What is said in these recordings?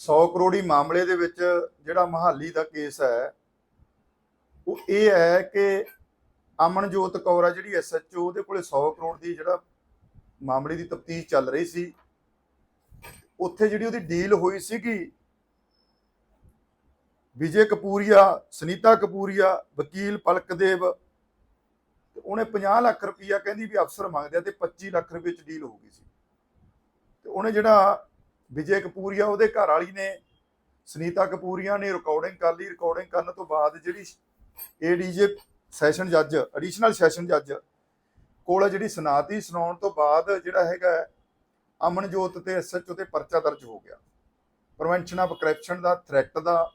100 ਕਰੋੜੀ ਮਾਮਲੇ ਦੇ ਵਿੱਚ ਜਿਹੜਾ ਮਹਾਲੀ ਦਾ ਕੇਸ ਹੈ, ਉਹ ਇਹ ਹੈ ਕਿ ਅਮਨਜੋਤ ਕੌਰ ਆ ਜਿਹੜੀ ਐਸਐਚਓ ਉਹਦੇ ਕੋਲੇ 100 ਕਰੋੜ ਦੀ ਜਿਹੜਾ ਮਾਮਲੇ ਦੀ ਤਫਤੀਸ਼ ਚੱਲ ਰਹੀ ਸੀ। ਉੱਥੇ ਜਿਹੜੀ ਉਹਦੀ ਡੀਲ ਹੋਈ ਸੀਗੀ, ਵਿਜੇ ਕਪੂਰੀਆ, ਸੁਨੀਤਾ ਕਪੂਰੀਆ, ਵਕੀਲ ਪਲਕਦੇਵ, ਤੇ ਉਹਨੇ 50 ਲੱਖ ਰੁਪਈਆ ਕਹਿੰਦੀ ਵੀ ਅਫਸਰ ਮੰਗਦੇ ਆ ਤੇ 25 ਲੱਖ ਰੁਪਏ ਚ ਡੀਲ ਹੋ ਗਈ ਸੀ। ਤੇ ਉਹਨੇ ਜਿਹੜਾ ਵਿਜੇ ਕਪੂਰੀਆ ਉਹਦੇ ਘਰ ਵਾਲੀ ਨੇ ਸੁਨੀਤਾ ਕਪੂਰੀਆ ਨੇ ਰਿਕਾਰਡਿੰਗ ਕਰ ਲਈ ਰਿਕਾਰਡਿੰਗ ਕਰਨ ਤੋਂ ਬਾਅਦ ਜਿਹੜੀ ਏਡੀਜੇ ਸੈਸ਼ਨ ਜੱਜ ਐਡੀਸ਼ਨਲ ਸੈਸ਼ਨ ਜੱਜ ਕੋਲ ਜਿਹੜੀ ਸੁਣਾਤੀ ਸੁਣਾਉਣ ਤੋਂ ਬਾਅਦ ਜਿਹੜਾ ਹੈਗਾ ਹੈ, ਅਮਨਜੋਤ ਤੇ ਐਸਐਚਓ ਤੇ ਪਰਚਾ ਦਰਜ ਹੋ ਗਿਆ। ਪ੍ਰੀਵੈਂਸ਼ਨ ਆਫ ਕਰਪਸ਼ਨ ਦਾ ਥ੍ਰੈਟ ਦਾ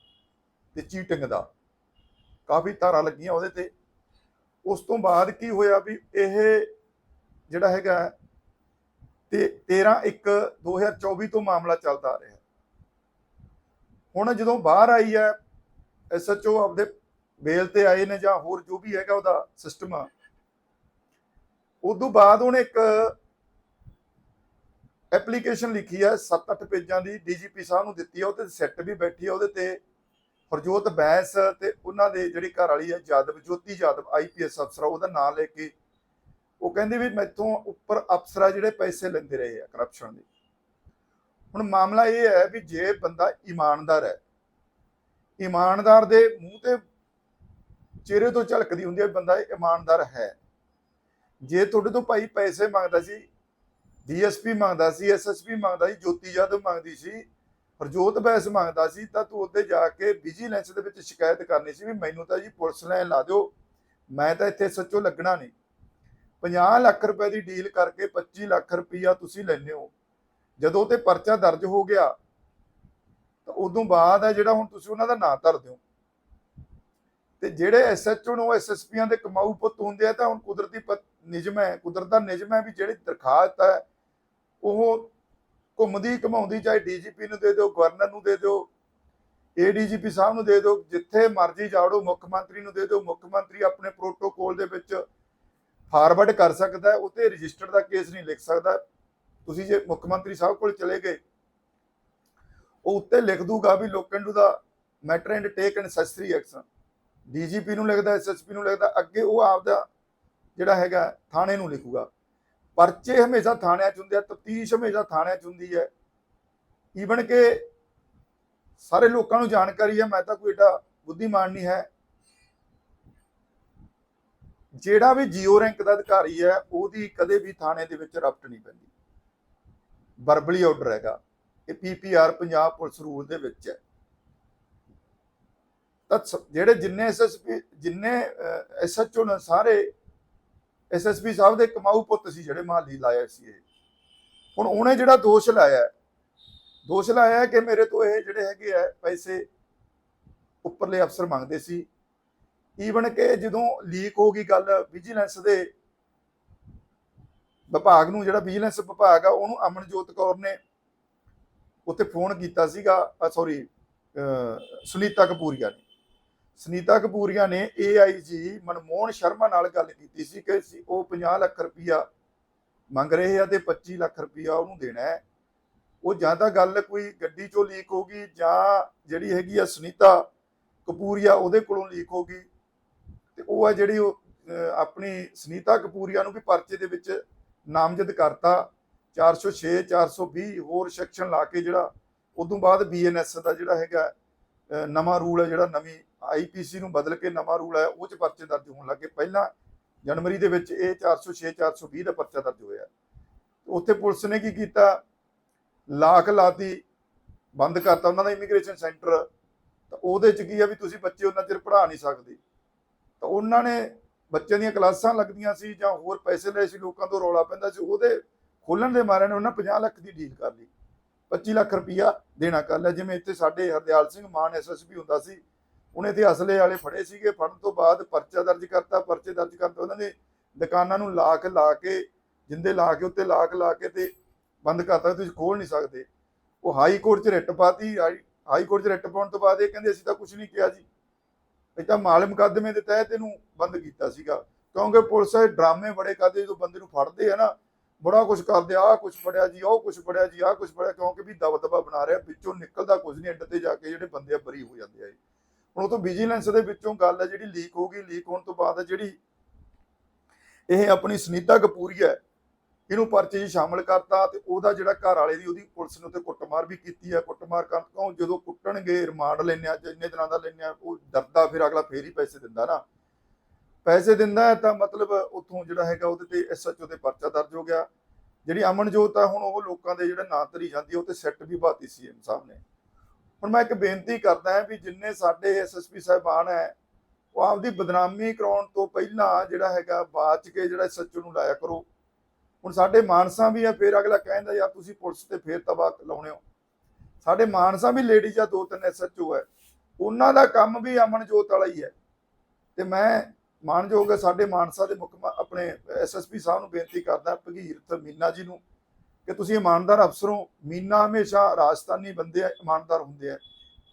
ਤੇ ਚੀਟਿੰਗ ਦਾ। ਕਾਫੀ ਧਾਰਾ ਲੱਗੀਆਂ ਉਹਦੇ ਤੇ। ਉਸ ਤੋਂ ਬਾਅਦ ਕੀ ਹੋਇਆ ਵੀ ਇਹ ਜਿਹੜਾ ਹੈਗਾ ਤੇ 13 1 2024 ਤੋਂ ਮਾਮਲਾ ਚੱਲਦਾ ਆ ਰਿਹਾ। ਹੁਣ ਜਦੋਂ ਬਾਹਰ ਆਈ ਹੈ ਐਸਐਚਓ ਆਪਦੇ ਬੇਲ ਤੇ ਆਏ ਨੇ ਜਾਂ ਹੋਰ ਜੋ ਵੀ ਹੈਗਾ ਉਹਦਾ ਸਿਸਟਮ ਆ। ਉਦੋਂ ਬਾਅਦ ਉਹਨੇ ਇੱਕ ਐਪਲੀਕੇਸ਼ਨ ਲਿਖੀ ਹੈ 7-8 ਪੇਜਾਂ ਦੀ, ਡੀਜੀਪੀ ਸਾਹਿਬ ਨੂੰ ਦਿੱਤੀ ਹੈ ਉਹਦੇ ਤੇ ਸੈੱਟ ਵੀ ਬੈਠੀ ਹੈ ਉਹਦੇ ਤੇ ਹਰਜੋਤ ਬੈਂਸ ਤੇ ਉਹਨਾਂ ਦੇ ਜਿਹੜੀ ਘਰ ਵਾਲੀ ਹੈ ਜਾਦਵ, ਜੋਤੀ ਜਾਦਵ ਆਈਪੀਐਸ ਅਫਸਰ ਉਹਦਾ ਨਾਮ ਲੈ ਕੇ ਉਹ ਕਹਿੰਦੇ ਵੀ ਮੈਥੋਂ ਉੱਪਰ ਅਫਸਰ ਆ ਜਿਹੜੇ ਪੈਸੇ ਲੈਂਦੇ ਰਹੇ ਆ ਕਰਪਸ਼ਨ ਦੇ। ਹੁਣ ਮਾਮਲਾ ਇਹ ਹੈ ਵੀ ਜੇ ਬੰਦਾ ਇਮਾਨਦਾਰ ਹੈ, ਇਮਾਨਦਾਰ ਦੇ ਮੂੰਹ ਤੇ ਚਿਹਰੇ ਤੋਂ ਝਲਕਦੀ ਹੁੰਦੀ ਹੈ ਬੰਦਾ ਇਮਾਨਦਾਰ ਹੈ। ਜੇ ਤੁਹਾਡੇ ਤੋਂ ਭਾਈ ਪੈਸੇ ਮੰਗਦਾ ਸੀ, ਡੀਐਸਪੀ ਮੰਗਦਾ ਸੀ, ਐਸਐਸਪੀ ਮੰਗਦਾ ਸੀ, ਜੋਤੀ ਜਾਦਵ ਮੰਗਦੀ ਸੀ, ਹਰਜੋਤ ਬੈਸ ਮੰਗਦਾ ਸੀ, ਤਾਂ ਤੂੰ ਉੱਤੇ ਜਾ ਕੇ ਵਿਜੀਲੈਂਸ ਦੇ ਵਿੱਚ ਸ਼ਿਕਾਇਤ ਕਰਨੀ ਸੀ ਵੀ ਮੈਨੂੰ ਤਾਂ ਜੀ ਪੁਲਿਸ ਲਾਈਨ ਲਾ ਦਿਓ, ਮੈਂ ਤਾਂ ਇੱਥੇ ਸੱਚੋ ਲੱਗਣਾ ਨਹੀਂ। 50 ਲੱਖ ਰੁਪਏ ਦੀ ਡੀਲ ਕਰਕੇ 25 ਲੱਖ ਰੁਪਇਆ ਤੁਸੀਂ ਲੈਂਦੇ ਹੋ। ਜਦੋਂ ਤੇ ਪਰਚਾ ਦਰਜ ਹੋ ਗਿਆ, ਤਾਂ ਉਦੋਂ ਬਾਅਦ ਹੈ ਜਿਹੜਾ ਹੁਣ ਤੁਸੀਂ ਉਹਨਾਂ ਦਾ ਨਾਂ ਧਰ ਦਿਓ। ਤੇ ਜਿਹੜੇ ਐਸਐਚਓ ਨੂੰ ਐਸਐਸਪੀਆਂ ਦੇ ਕਮਾਊ ਪੁੱਤ ਹੁੰਦੇ ਆ, ਤਾਂ ਹੁਣ ਕੁਦਰਤੀ ਨਿਯਮ ਹੈ, ਕੁਦਰਤ ਦਾ ਨਿਯਮ ਹੈ ਵੀ ਜਿਹੜੀ ਦਰਖਾਸਤ ਹੈ, ਉਹ ਘੁੰਮਦੀ ਘਮਾਉਂਦੀ ਚਾਹੇ ਡੀਜੀਪੀ ਨੂੰ ਦੇ ਦਿਓ, ਗਵਰਨਰ ਨੂੰ ਦੇ ਦਿਓ ਏਡੀਜੀਪੀ ਸਾਹਿਬ ਨੂੰ ਦੇ ਦਿਓ, ਜਿੱਥੇ ਮਰਜ਼ੀ ਜਾੜੋ, ਮੁੱਖ ਮੰਤਰੀ ਨੂੰ ਦੇ ਦਿਓ, ਮੁੱਖ ਮੰਤਰੀ ਆਪਣੇ ਪ੍ਰੋਟੋਕੋਲ ਦੇ ਵਿੱਚ ਫਾਰਵਰਡ ਕਰ ਸਕਦਾ ਹੈ, ਉਤੇ ਰਜਿਸਟਰਡ ਦਾ ਕੇਸ ਨਹੀਂ ਲਿਖ ਸਕਦਾ। ਤੁਸੀਂ ਜੇ ਮੁੱਖ ਮੰਤਰੀ ਸਾਹਿਬ ਕੋਲ ਚਲੇ ਗਏ, ਉਹ ਉੱਤੇ ਲਿਖ ਦੂਗਾ we look to the matter and take necessary action DGP ਨੂੰ ਲਿਖਦਾ, ਐਸਐਸਪੀ ਨੂੰ ਲਿਖਦਾ, ਅੱਗੇ ਉਹ ਆਪਦਾ ਜਿਹੜਾ ਹੈਗਾ, ਥਾਣੇ ਨੂੰ ਲਿਖੂਗਾ। ਪਰਚੇ ਹਮੇਸ਼ਾ ਥਾਣਿਆਂ 'ਚ ਹੁੰਦੇ ਆ, ਤਫਤੀਸ਼ ਹਮੇਸ਼ਾ ਥਾਣਿਆਂ 'ਚ ਹੁੰਦੀ ਹੈ। ਈਵਨ ਕਿ ਸਾਰੇ ਲੋਕਾਂ ਨੂੰ ਜਾਣਕਾਰੀ ਹੈ, ਮੈਂ ਤਾਂ ਕੋਈ ਏਡਾ ਬੁੱਧੀਮਾਨ ਨਹੀਂ ਹੈ। ਜਿਹੜਾ ਵੀ ਜੀਓ ਰੈਂਕ ਦਾ ਅਧਿਕਾਰੀ ਹੈ, ਉਹਦੀ ਕਦੇ ਵੀ ਥਾਣੇ ਦੇ ਵਿੱਚ ਰਫਟ ਨਹੀਂ ਪੈਂਦੀ। ਵਰਬਲੀ ਆਰਡਰ ਹੈਗਾ। ਇਹ ਪੀਪੀਆਰ ਪੰਜਾਬ ਪੁਲਿਸ ਰੂਲ ਦੇ ਵਿੱਚ ਹੈ। ਤਾਂ ਸ- ਜਿਹੜੇ ਜਿੰਨੇ ਐਸਐਸਪੀ ਜਿੰਨੇ ਐਸਐਚਓ ਨੇ ਸਾਰੇ ਐਸਐਸਪੀ ਸਾਹਿਬ ਦੇ ਕਮਾਊ ਪੁੱਤ ਸੀ ਜਿਹੜੇ ਮਹਾਲੀ ਲਾਇਆ ਸੀ ਇਹ। ਹੁਣ ਉਹਨੇ ਜਿਹੜਾ ਦੋਸ਼ ਲਾਇਆ ਦੋਸ਼ ਲਾਇਆ ਕਿ ਮੇਰੇ ਤੋਂ ਇਹ ਜਿਹੜੇ ਹੈਗੇ ਆ ਪੈਸੇ ਉੱਪਰਲੇ ਅਫਸਰ ਮੰਗਦੇ ਸੀ। ਈਵਨ ਕਿ ਜਦੋਂ ਲੀਕ ਹੋ ਗਈ ਗੱਲ ਵਿਜੀਲੈਂਸ ਦੇ ਵਿਭਾਗ ਨੂੰ, ਜਿਹੜਾ ਵਿਜੀਲੈਂਸ ਵਿਭਾਗ ਆ, ਉਹਨੂੰ ਅਮਨਜੋਤ ਕੌਰ ਨੇ ਉੱਥੇ ਫੋਨ ਕੀਤਾ ਸੀਗਾ ਸੌਰੀ ਸੁਨੀਤਾ ਕਪੂਰੀਆ ਨੇ। ਸੁਨੀਤਾ ਕਪੂਰੀਆ ਨੇ ਏਆਈਜੀ ਮਨਮੋਹਨ ਸ਼ਰਮਾ ਨਾਲ ਗੱਲ ਕੀਤੀ ਸੀ ਕਿ ਉਹ 50 ਲੱਖ ਰੁਪਈਆ ਮੰਗ ਰਹੇ ਆ ਤੇ 25 ਲੱਖ ਰੁਪਈਆ ਉਹਨੂੰ ਦੇਣਾ ਹੈ। ਉਹ ਜਾਂ ਤਾਂ ਗੱਲ ਕੋਈ ਗੱਡੀ ਚੋਂ ਲੀਕ ਹੋ ਗਈ ਜਾਂ ਜਿਹੜੀ ਹੈਗੀ ਆ ਸੁਨੀਤਾ ਕਪੂਰੀਆ ਉਹਦੇ ਕੋਲੋਂ ਲੀਕ ਹੋ ਗਈ। ਤੇ ਉਹ ਹੈ ਜਿਹੜੀ ਉਹ ਆਪਣੀ ਸੁਨੀਤਾ ਕਪੂਰੀਆ ਨੂੰ ਵੀ ਪਰਚੇ ਦੇ ਵਿੱਚ ਨਾਮਜ਼ਦ ਕਰਤਾ। 406 420 ਹੋਰ ਸੈਕਸ਼ਨ ਲਾ ਕੇ ਜਿਹੜਾ, ਉਦੋਂ ਬਾਅਦ ਬੀਐਨਐਸ ਦਾ ਜਿਹੜਾ ਹੈਗਾ ਨਵਾਂ ਰੂਲ ਹੈ ਜਿਹੜਾ, ਨਵੀਂ ਆਈਪੀਸੀ ਨੂੰ ਬਦਲ ਕੇ ਨਵਾਂ ਰੂਲ ਹੈ ਉਹ ਚ ਪਰਚੇ ਦਰਜ ਹੋਣ ਲੱਗੇ ਪਹਿਲਾਂ ਜਨਵਰੀ ਦੇ ਵਿੱਚ ਇਹ 406 420 ਦਾ ਪਰਚਾ ਦਰਜ ਹੋਇਆ। ਉੱਥੇ ਪੁਲਿਸ ਨੇ ਕੀ ਕੀਤਾ? ਲਾਖ ਲਾਤੀ, ਬੰਦ ਕਰਤਾ। ਉਹਨਾਂ ਦਾ ਇਮੀਗ੍ਰੇਸ਼ਨ ਸੈਂਟਰ ਤਾਂ ਉਹਦੇ ਚ ਕੀ ਆ ਵੀ ਤੁਸੀਂ ਬੱਚੇ ਉਹਨਾਂ ਚਿਰ ਪੜ੍ਹਾ ਨਹੀਂ ਸਕਦੇ। ਤਾਂ ਉਹਨਾਂ ਨੇ ਬੱਚਿਆਂ ਦੀਆਂ ਕਲਾਸਾਂ ਲੱਗਦੀਆਂ ਸੀ ਜਾਂ ਹੋਰ ਪੈਸੇ ਲਏ ਸੀ, ਲੋਕਾਂ ਤੋਂ ਰੌਲਾ ਪੈਂਦਾ ਸੀ, ਉਹਦੇ ਖੋਲਣ ਦੇ ਮਾਰੇ ਨੇ ਉਹਨਾਂ 50 ਲੱਖ ਦੀ ਡੀਲ ਕਰ ਲਈ। 25 ਲੱਖ ਰੁਪਈਆ ਦੇਣਾ ਕਰ ਲਿਆ, ਜਿਵੇਂ ਇੱਥੇ ਸਾਡੇ ਹਰਦਿਆਲ ਸਿੰਘ ਮਾਨ ਐਸਐਸਪੀ ਹੁੰਦਾ ਸੀ, ਉਹਨੇ ਤੇ ਅਸਲੇ ਵਾਲੇ ਫੜੇ ਸੀਗੇ, ਫੜਨ ਤੋਂ ਬਾਅਦ ਪਰਚਾ ਦਰਜ ਕਰਤਾ, ਪਰਚੇ ਦਰਜ ਕਰਤਾ ਉਹਨਾਂ ਨੇ ਦੁਕਾਨਾਂ ਨੂੰ ਲਾਕ ਲਾ ਕੇ, ਜਿੰਦੇ ਲਾ ਕੇ, ਉੱਤੇ ਲਾਕ ਲਾ ਕੇ ਤੇ ਬੰਦ ਕਰਤਾ, ਤੁਸੀਂ ਖੋਲ ਨਹੀਂ ਸਕਦੇ। ਉਹ ਹਾਈ ਕੋਰਟ 'ਚ ਰਿਟ ਪਾਤੀ, ਹਾਈ ਹਾਈ ਕੋਰਟ 'ਚ ਰਿਟ ਪਾਉਣ ਤੋਂ ਬਾਅਦ ਇਹ ਕਹਿੰਦੇ ਅਸੀਂ ਤਾਂ ਕੁਝ ਨਹੀਂ ਕਿਹਾ ਜੀ। ਇਹ ਤਾਂ ਮਾਲ ਮੁਕੱਦਮੇ ਦੇ ਤਹਿਤ ਇਹਨੂੰ ਬੰਦ ਕੀਤਾ ਸੀਗਾ। ਕਿਉਂਕਿ ਪੁਲਿਸ ਇਹ ਡਰਾਮੇ ਬੜੇ ਕਰਦੇ ਜਦੋਂ ਬੰਦੇ ਨੂੰ ਫੜਦੇ ਆ ਨਾ, ਬੜਾ ਕੁਝ ਕਰਦੇ, ਆਹ ਕੁਝ ਫੜਿਆ ਜੀ, ਉਹ ਕੁਝ ਫੜਿਆ ਜੀ, ਆਹ ਕੁਝ ਫੜਿਆ, ਕਿਉਂਕਿ ਵੀ ਦਬਦਬਾ ਬਣਾ ਰਿਹਾ, ਵਿੱਚੋਂ ਨਿਕਲਦਾ ਕੁਝ ਨਹੀਂ, ਅੱਡ ਤੇ ਜਾ ਕੇ ਜਿਹੜੇ ਬੰਦੇ ਆ ਬਰੀ ਹੋ ਜਾਂਦੇ ਆ ਹੁਣ ਉਹ ਤੋਂ ਵਿਜੀਲੈਂਸ ਦੇ ਵਿੱਚੋਂ ਗੱਲ ਹੈ ਜਿਹੜੀ ਲੀਕ ਹੋ ਗਈ ਲੀਕ ਹੋਣ ਤੋਂ ਬਾਅਦ ਜਿਹੜੀ ਇਹ ਆਪਣੀ ਸੁਨੀਤਾ ਕਪੂਰੀ ਹੈ ਇਹਨੂੰ ਪਰਚੇ 'ਚ ਸ਼ਾਮਲ ਕਰਤਾ ਤੇ ਉਹਦਾ ਜਿਹੜਾ ਘਰ ਵਾਲੇ ਦੀ ਉਹਦੀ ਪੁਲਿਸ ਨੇ ਉੱਤੇ ਕੁੱਟਮਾਰ ਵੀ ਕੀਤੀ ਹੈ ਕੁੱਟਮਾਰ ਕਰਨ ਤੋਂ ਜਦੋਂ ਕੁੱਟਣਗੇ ਰਿਮਾਂਡ ਲੈਣੇ ਆ ਜਿੰਨੇ ਦਿਨਾਂ ਦਾ ਲੈਣੇ ਆ ਉਹ ਡਰਦਾ ਫਿਰ ਅਗਲਾ ਫੇਰ ਹੀ ਪੈਸੇ ਦਿੰਦਾ ਨਾ। ਪੈਸੇ ਦਿੰਦਾ ਤਾਂ ਮਤਲਬ ਉੱਥੋਂ ਜਿਹੜਾ ਹੈਗਾ ਉਹਦੇ ਤੇ ਐਸਐਚਓ ਤੇ ਪਰਚਾ ਦਰਜ ਹੋ ਗਿਆ। ਜਿਹੜੀ ਅਮਨਜੋਤ ਆ ਹੁਣ ਉਹ ਲੋਕਾਂ ਦੇ ਜਿਹੜੇ ਨਾਂ ਧਰੀ ਜਾਂਦੀ ਆ, ਉਹ ਤੇ ਸੈੱਟ ਵੀ ਬਾਤੀ ਸੀਐਮ ਸਾਹਿਬ ਨੇ। ਹੁਣ ਮੈਂ ਇੱਕ ਬੇਨਤੀ ਕਰਦਾ ਹਾਂ ਵੀ ਜਿੰਨੇ ਸਾਡੇ ਐਸਐਸਪੀ ਸਾਹਿਬਾਨ ਹੈ ਉਹ ਆਪਦੀ ਬਦਨਾਮੀ ਕਰਾਉਣ ਤੋਂ ਪਹਿਲਾਂ ਜਿਹੜਾ ਹੈਗਾ ਬਾਚ ਕੇ ਜਿਹੜਾ ਐਸਐਚਓ ਨੂੰ ਲਾਇਆ ਕਰੋ। ਹੁਣ ਸਾਡੇ ਮਾਨਸਾ ਵੀ ਆ, ਫਿਰ ਅਗਲਾ ਕਹਿੰਦਾ, ਯਾਰ ਤੁਸੀਂ ਪੁਲਿਸ ਤੇ ਫੇਰ ਤਬਾਹ ਲਾਉਣੇ ਹੋ। ਸਾਡੇ ਮਾਨਸਾ ਵੀ ਲੇਡੀਜ਼ ਆ, ਦੋ ਤਿੰਨ ਐਸਐਚਓ ਹੈ ਉਹਨਾਂ ਦਾ ਕੰਮ ਵੀ ਅਮਨਜੋਤ ਵਾਲਾ ਹੀ ਹੈ ਤੇ ਮੈਂ ਮਾਨਯੋਗ ਹੈ ਸਾਡੇ ਮਾਨਸਾ ਦੇ ਮੁੱਖ ਮ- ਆਪਣੇ ਐਸਐਸਪੀ ਸਾਹਿਬ ਨੂੰ ਬੇਨਤੀ ਕਰਦਾ, ਭਗੀਰਥ ਮੀਨਾ ਜੀ ਨੂੰ, ਕਿ ਤੁਸੀਂ ਇਮਾਨਦਾਰ ਅਫਸਰੋਂ ਮੀਨਾ ਹਮੇਸ਼ਾ ਰਾਜਸਥਾਨੀ ਬੰਦੇ ਇਮਾਨਦਾਰ ਹੁੰਦੇ ਆ।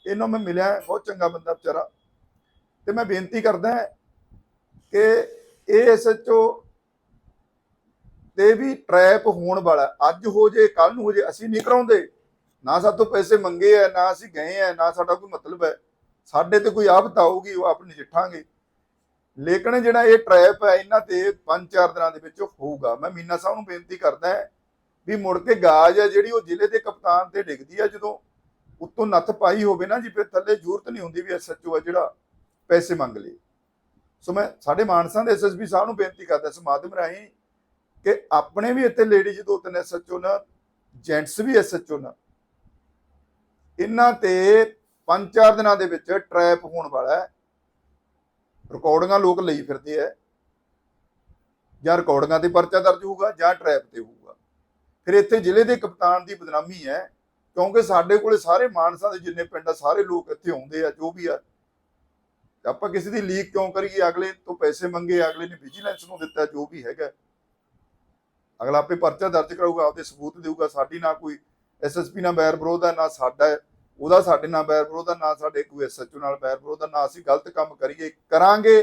ਇਹਨੂੰ ਮੈਂ ਮਿਲਿਆ, ਬਹੁਤ ਚੰਗਾ ਬੰਦਾ ਵਿਚਾਰਾ। ਤੇ ਮੈਂ ਬੇਨਤੀ ਕਰਦਾ ਕਿ ਇਹ ਐਸਐਚਓ ਤੇ ਵੀ ਟ੍ਰੈਪ ਹੋਣ ਵਾਲਾ ਅੱਜ ਹੋ ਜੇ ਕੱਲ ਨੂੰ ਹੋ ਜੇ, ਅਸੀਂ ਨਹੀਂ ਕਰਾਉਂਦੇ। ਨਾ ਸਾਡੇ ਪੈਸੇ ਮੰਗੇ ਆ ਨਾ ਅਸੀਂ ਗਏ ਆ ਨਾ ਸਾਡਾ ਕੋਈ ਮਤਲਬ ਹੈ ਸਾਡੇ ਤੇ ਕੋਈ ਆਫਤ ਆਊਗੀ, ਉਹ ਆਪ ਨਜਿੱਠਾਂਗੇ। ਲੇਕਿਨ ਜਿਹੜਾ ਇਹ ਟ੍ਰੈਪ ਹੈ, ਇਹਨਾਂ ਤੇ 5-4 ਦਿਨਾਂ ਦੇ ਵਿੱਚ ਹੋਊਗਾ। ਮੈਂ ਮੀਨਾ ਸਾਹਿਬ ਨੂੰ ਬੇਨਤੀ ਕਰਦਾ ਵੀ ਮੁੜ ਕੇ ਗਾਜ ਹੈ ਜਿਹੜੀ ਉਹ ਜ਼ਿਲ੍ਹੇ ਦੇ ਕਪਤਾਨ ਤੇ ਡਿੱਗਦੀ ਹੈ ਜਦੋਂ ਉੱਤੋਂ ਨੱਥ ਪਾਈ ਹੋਵੇ ਨਾ ਜੀ, ਫਿਰ ਥੱਲੇ ਜ਼ਰੂਰਤ ਨਹੀਂ ਹੁੰਦੀ ਵੀ ਐਸਐਚਓ ਆ ਜਿਹੜਾ ਪੈਸੇ ਮੰਗ ਲੇ। ਸੋ ਮੈਂ ਸਾਡੇ ਮਾਨਸਾ ਦੇ ਐਸਐਸਪੀ ਸਾਹਿਬ ਨੂੰ ਬੇਨਤੀ ਕਰਦਾ, ਇਸ ਮਾਧਿਅਮ ਰਾਹੀਂ ਕਿ ਆਪਣੇ ਵੀ ਇੱਥੇ ਲੇਡੀਜ਼ ਦੋ ਤਿੰਨ ਐਸਐਚਓ ਨਾ ਜੈਂਟਸ ਵੀ ਐਸਐਚਓ ਨਾ। ਇਹਨਾਂ ਤੇ 5-4 ਦਿਨਾਂ ਦੇ ਵਿੱਚ ਟ੍ਰੈਪ ਹੋਣ ਵਾਲਾ ਹੈ। ਰਿਕਾਰਡਿੰਗਾਂ ਲੋਕ ਲਈ ਫਿਰਦੇ ਐ ਜਾਂ ਰਿਕਾਰਡਿੰਗਾਂ ਤੇ ਪਰਚਾ ਦਰਜ ਹੋਊਗਾ ਜਾਂ ਟ੍ਰੈਪ ਤੇ ਹੋਊਗਾ। ਫਿਰ ਇੱਥੇ ਜ਼ਿਲ੍ਹੇ ਦੇ ਕਪਤਾਨ ਦੀ ਬਦਨਾਮੀ ਹੈ, ਕਿਉਂਕਿ ਸਾਡੇ ਕੋਲੇ ਸਾਰੇ ਮਾਨਸਾ ਦੇ ਜਿੰਨੇ ਪਿੰਡ ਆ, ਸਾਰੇ ਲੋਕ ਇੱਥੇ ਆਉਂਦੇ ਆ, ਜੋ ਵੀ ਆ। ਆਪਾਂ ਕਿਸੇ ਦੀ ਲੀਕ ਕਿਉਂ ਕਰੀਏ? ਅਗਲੇ ਤੋਂ ਪੈਸੇ ਮੰਗੇ, ਅਗਲੇ ਨੇ ਵਿਜੀਲੈਂਸ ਨੂੰ ਦਿੱਤਾ, ਜੋ ਵੀ ਹੈਗਾ। ਅਗਲਾ ਆਪੇ ਪਰਚਾ ਦਰਜ ਕਰਾਊਗਾ, ਆਪਦੇ ਸਬੂਤ ਦੇਊਗਾ, ਸਾਡੀ ਨਾ ਕੋਈ ਐਸਐਸਪੀ ਨਾਲ ਬੈਰ ਵਿਰੋਧ ਹੈ ਨਾ ਸਾਡਾ ਉਹਦਾ ਸਾਡੇ ਨਾਲ ਬੈਰ ਵਿਰੋਧ ਹੈ ਨਾ ਸਾਡੇ ਕੋਈ ਐਸਐਚਓ ਨਾਲ ਬੈਰ ਵਿਰੋਧ ਹੈ ਨਾ ਅਸੀਂ ਗਲਤ ਕੰਮ ਕਰੀਏ, ਕਰਾਂਗੇ,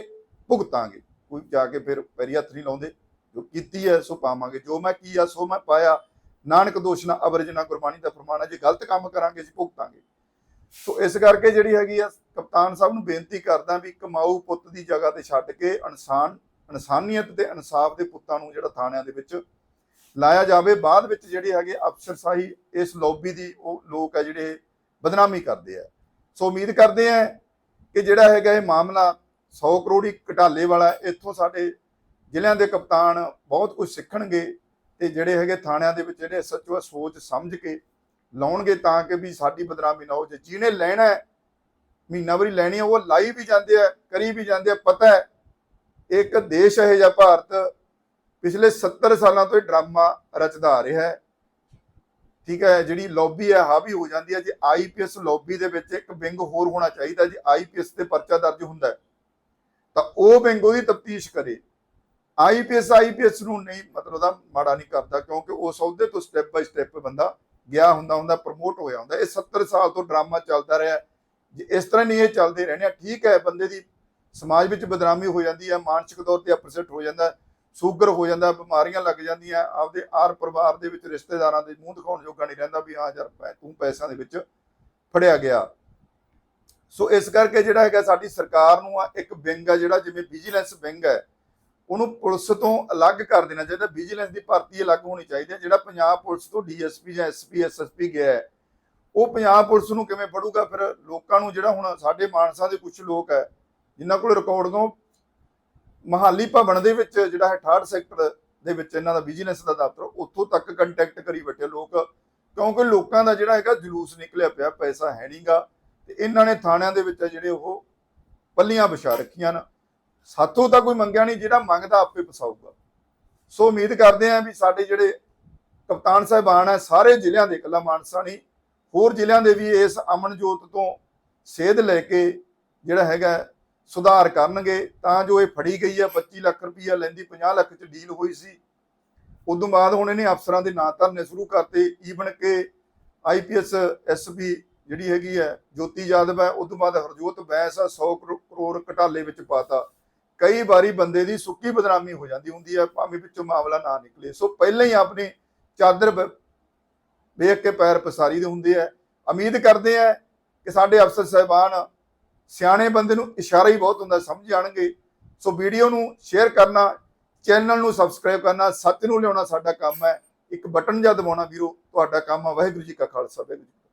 ਭੁਗਤਾਂਗੇ। ਕੋਈ ਜਾ ਕੇ ਫਿਰ ਪੈਰੀ ਹੱਥ ਨਹੀਂ ਲਾਉਂਦੇ, ਜੋ ਕੀਤੀ ਹੈ, ਸੋ ਪਾਵਾਂਗੇ। ਜੋ ਮੈਂ ਕੀ ਆ ਸੋ ਮੈਂ ਪਾਇਆ। ਨਾਨਕ ਦੋਸ਼ ਨਾ ਅਵਰਜਨਾ ਗੁਰਬਾਣੀ ਦਾ ਫਰਮਾਨ ਹੈ, ਜੇ ਗਲਤ ਕੰਮ ਕਰਾਂਗੇ, ਅਸੀਂ ਭੁਗਤਾਂਗੇ। ਸੋ ਇਸ ਕਰਕੇ ਜਿਹੜੀ ਹੈਗੀ ਆ, ਕਪਤਾਨ ਸਾਹਿਬ ਨੂੰ ਬੇਨਤੀ ਕਰਦਾ ਵੀ ਕਮਾਊ ਪੁੱਤ ਦੀ ਜਗ੍ਹਾ ਤੇ ਛੱਡ ਕੇ ਇਨਸਾਨ, ਇਨਸਾਨੀਅਤ ਤੇ ਇਨਸਾਫ ਦੇ ਪੁੱਤਾਂ ਨੂੰ ਜਿਹੜਾ ਥਾਣਿਆਂ ਦੇ ਵਿੱਚ ਲਾਇਆ ਜਾਵੇ, ਬਾਅਦ ਵਿੱਚ ਜਿਹੜੇ ਹੈਗੇ ਅਫਸਰਸ਼ਾਹੀ ਇਸ ਲੌਬੀ ਦੀ ਉਹ ਲੋਕ ਹੈ ਜਿਹੜੇ ਬਦਨਾਮੀ ਕਰਦੇ ਆ। ਸੋ ਉਮੀਦ ਕਰਦੇ ਆ ਕਿ ਜਿਹੜਾ ਹੈਗਾ ਇਹ ਮਾਮਲਾ 100 ਕਰੋੜੀ ਘਟਾਲੇ ਵਾਲਾ ਇੱਥੋਂ ਸਾਡੇ ਜ਼ਿਲ੍ਹਿਆਂ ਦੇ ਕਪਤਾਨ ਬਹੁਤ ਕੁਝ ਸਿੱਖਣਗੇ ਤੇ ਜਿਹੜੇ ਹੈਗੇ ਥਾਣਿਆਂ ਦੇ ਵਿੱਚ ਜਿਹੜੇ ਸੱਚੋ ਸੋਚ ਸਮਝ ਕੇ ਲਾਉਣਗੇ ਤਾਂ ਕਿ ਵੀ ਸਾਡੀ ਬਦਨਾਮੀ ਨਾ ਹੋ ਜੇ ਜਿਹਨੇ ਲੈਣਾ ਮਹੀਨਾ ਵਾਰੀ ਲੈਣੀ ਹੈ, ਉਹ ਲਾਈ ਵੀ ਜਾਂਦੇ ਆ, ਕਰੀ ਵੀ ਜਾਂਦੇ ਆ। ਪਤਾ ਹੈ, ਇੱਕ ਦੇਸ਼ ਹੈ ਜਾਂ ਭਾਰਤ ਪਿਛਲੇ 70 ਸਾਲਾਂ ਤੋਂ ਇਹ ਡਰਾਮਾ ਰਚਦਾ ਆ ਰਿਹਾ ਹੈ। ਠੀਕ ਹੈ ਜਿਹੜੀ ਲੌਬੀ ਹੈ ਹਾਵੀ ਹੋ ਜਾਂਦੀ ਹੈ। ਜੇ ਆਈਪੀਐਸ ਲੌਬੀ ਦੇ ਵਿੱਚ ਇੱਕ ਵਿੰਗ ਹੋਰ ਹੋਣਾ ਚਾਹੀਦਾ ਜੇ ਆਈਪੀਐਸ ਤੇ ਪਰਚਾ ਦਰਜ ਹੁੰਦਾ ਹੈ, ਤਾਂ ਉਹ ਵਿੰਗ ਉਹਦੀ ਤਫਤੀਸ਼ ਕਰੇ। ਆਈਪੀਐਸ ਆਈਪੀਐਸ ਨੂੰ ਨਹੀਂ ਮਤਲਬ ਦਾ ਮਾੜਾ ਨਹੀਂ ਕਰਦਾ ਕਿਉਂਕਿ ਉਸ ਅਹੁਦੇ ਤੋਂ ਸਟੈਪ ਬਾਈ ਸਟੈਪ ਬੰਦਾ ਗਿਆ ਹੁੰਦਾ ਹੁੰਦਾ ਪ੍ਰਮੋਟ ਹੋਇਆ ਹੁੰਦਾ। ਇਹ 70 ਸਾਲ ਤੋਂ ਡਰਾਮਾ ਚੱਲਦਾ ਰਿਹਾ ਜੇ ਇਸ ਤਰ੍ਹਾਂ ਨਹੀਂ ਇਹ ਚੱਲਦੇ ਰਹਿਣੇ ਠੀਕ ਹੈ ਬੰਦੇ ਦੀ ਸਮਾਜ ਵਿੱਚ ਬਦਨਾਮੀ ਹੋ ਜਾਂਦੀ ਹੈ ਮਾਨਸਿਕ ਤੌਰ ਤੇ ਅਪਸੈਟ ਹੋ ਜਾਂਦਾ ਸ਼ੂਗਰ ਹੋ ਜਾਂਦਾ, ਬਿਮਾਰੀਆਂ ਲੱਗ ਜਾਂਦੀਆਂ, ਆਪਦੇ ਆਰ ਪਰਿਵਾਰ ਦੇ ਵਿੱਚ ਰਿਸ਼ਤੇਦਾਰਾਂ ਦੇ ਮੂੰਹ ਦਿਖਾਉਣ ਜੋਗਾ ਨਹੀਂ ਰਹਿੰਦਾ ਵੀ ਹਾਂ ਯਾਰ ਪੈ- ਤੂੰ ਪੈਸਿਆਂ ਦੇ ਵਿੱਚ ਫੜਿਆ ਗਿਆ। ਸੋ ਇਸ ਕਰਕੇ ਜਿਹੜਾ ਹੈਗਾ ਸਾਡੀ ਸਰਕਾਰ ਨੂੰ ਆ, ਇੱਕ ਵਿੰਗ ਆ ਜਿਹੜਾ ਜਿਵੇਂ ਵਿਜੀਲੈਂਸ ਵਿੰਗ ਹੈ, ਉਹਨੂੰ ਪੁਲਿਸ ਤੋਂ ਅਲੱਗ ਕਰ ਦੇਣਾ ਚਾਹੀਦਾ। ਵਿਜੀਲੈਂਸ ਦੀ ਭਰਤੀ ਅਲੱਗ ਹੋਣੀ ਚਾਹੀਦੀ ਹੈ। ਜਿਹੜਾ ਪੰਜਾਬ ਪੁਲਿਸ ਤੋਂ ਡੀਐਸਪੀ ਜਾਂ ਐਸਪੀ ਐਸਐਸਪੀ ਗਿਆ ਹੈ, ਉਹ ਪੰਜਾਬ ਪੁਲਿਸ ਨੂੰ ਕਿਵੇਂ ਫੜੂਗਾ? ਫਿਰ ਲੋਕਾਂ ਨੂੰ ਜਿਹੜਾ ਹੁਣ ਸਾਡੇ ਮਾਨਸਾ ਦੇ ਕੁਝ ਲੋਕ ਹੈ, ਜਿਨ੍ਹਾਂ ਕੋਲ ਰਿਕਾਰਡ ਤੋਂ ਮਹਾਲੀ ਭਵਨ ਦੇ ਵਿੱਚ ਜਿਹੜਾ ਹੈ 68 ਸੈਕਟਰ ਦੇ ਵਿੱਚ ਇਹਨਾਂ ਦਾ ਬਿਜਨਸ ਦਾ ਦਫ਼ਤਰ, ਉੱਥੋਂ ਤੱਕ ਕੰਟੈਕਟ ਕਰੀ ਬੈਠੇ ਲੋਕ। ਕਿਉਂਕਿ ਲੋਕਾਂ ਦਾ ਜਿਹੜਾ ਹੈਗਾ ਜਲੂਸ ਨਿਕਲਿਆ ਪਿਆ, ਪੈਸਾ ਹੈ ਨਹੀਂਗਾ ਤੇ ਇਹਨਾਂ ਨੇ ਥਾਣਿਆਂ ਦੇ ਵਿੱਚ ਜਿਹੜੇ ਉਹ ਪੱਲੀਆਂ ਵਿਛਾ ਰੱਖੀਆਂ ਨੇ। ਸਾਥੋਂ ਤਾਂ ਕੋਈ ਮੰਗਿਆ ਨਹੀਂ, ਜਿਹੜਾ ਮੰਗਦਾ ਆਪੇ ਪਸਾਊਗਾ ਸੋ ਉਮੀਦ ਕਰਦੇ ਆਂ ਵੀ ਸਾਡੇ ਜਿਹੜੇ ਕਪਤਾਨ ਸਾਹਿਬਾਨ ਹੈ, ਸਾਰੇ ਜ਼ਿਲ੍ਹਿਆਂ ਦੇ ਇਕੱਲਾ ਮਾਨਸਾ ਨਹੀਂ, ਹੋਰ ਜ਼ਿਲ੍ਹਿਆਂ ਦੇ ਵੀ ਇਸ ਅਮਨਜੋਤ ਤੋਂ ਸੇਧ ਲੈ ਕੇ ਜਿਹੜਾ ਹੈਗਾ ਸੁਧਾਰ ਕਰਨਗੇ, ਤਾਂ ਜੋ ਇਹ ਫੜੀ ਗਈ ਹੈ 25 ਲੱਖ ਰੁਪਈਆ ਲੈਂਦੀ 50 ਲੱਖ ਚ ਡੀਲ ਹੋਈ ਸੀ। ਉਦੋਂ ਬਾਅਦ ਹੁਣ ਇਹਨੇ ਅਫਸਰਾਂ ਦੇ ਨਾਂ ਧਰਨੇ ਸ਼ੁਰੂ ਕਰਤੇ। ਈਵਨ ਕਿ ਆਈਪੀਐਸ ਐਸਪੀ ਜਿਹੜੀ ਹੈਗੀ ਹੈ ਜੋਤੀ ਯਾਦਵ ਹੈ ਉਦੋਂ ਬਾਅਦ ਹਰਜੋਤ ਬੈਂਸ ਆ 100 ਕਰੋ- ਕਰੋੜ ਘਟਾਲੇ ਵਿੱਚ ਪਾਤਾ। ਕਈ ਵਾਰੀ ਬੰਦੇ ਦੀ ਸੁੱਕੀ ਬਦਨਾਮੀ ਹੋ ਜਾਂਦੀ ਹੁੰਦੀ ਹੈ ਭਾਵੇਂ ਵਿੱਚੋਂ ਮਾਮਲਾ ਨਾ ਨਿਕਲੇ। ਸੋ ਪਹਿਲਾਂ ਹੀ ਆਪਣੀ ਚਾਦਰ ਵੇਖ ਕੇ ਪੈਰ ਪਸਾਰੀ ਦੇ ਹੁੰਦੇ ਆ। ਉਮੀਦ ਕਰਦੇ ਆ ਕਿ ਸਾਡੇ ਅਫਸਰ ਸਾਹਿਬਾਨ ਸਿਆਣੇ ਬੰਦੇ ਨੂੰ ਇਸ਼ਾਰਾ ਹੀ ਬਹੁਤ ਹੁੰਦਾ, ਸਮਝ ਜਾਣਗੇ। ਸੋ ਵੀਡੀਓ ਨੂੰ ਸ਼ੇਅਰ ਕਰਨਾ, ਚੈਨਲ ਨੂੰ ਸਬਸਕ੍ਰਾਈਬ ਕਰਨਾ, ਸੱਚ ਨੂੰ ਲਿਆਉਣਾ ਸਾਡਾ ਕੰਮ ਹੈ। ਇੱਕ ਬਟਨ ਜਾਂ ਦਬਾਉਣਾ ਵੀਰੋ, ਤੁਹਾਡਾ ਕੰਮ ਆ ਵਾਹਿਗੁਰੂ ਜੀ ਕਾ ਖਾਲਸਾ, ਵਾਹਿਗੁਰੂ ਜੀ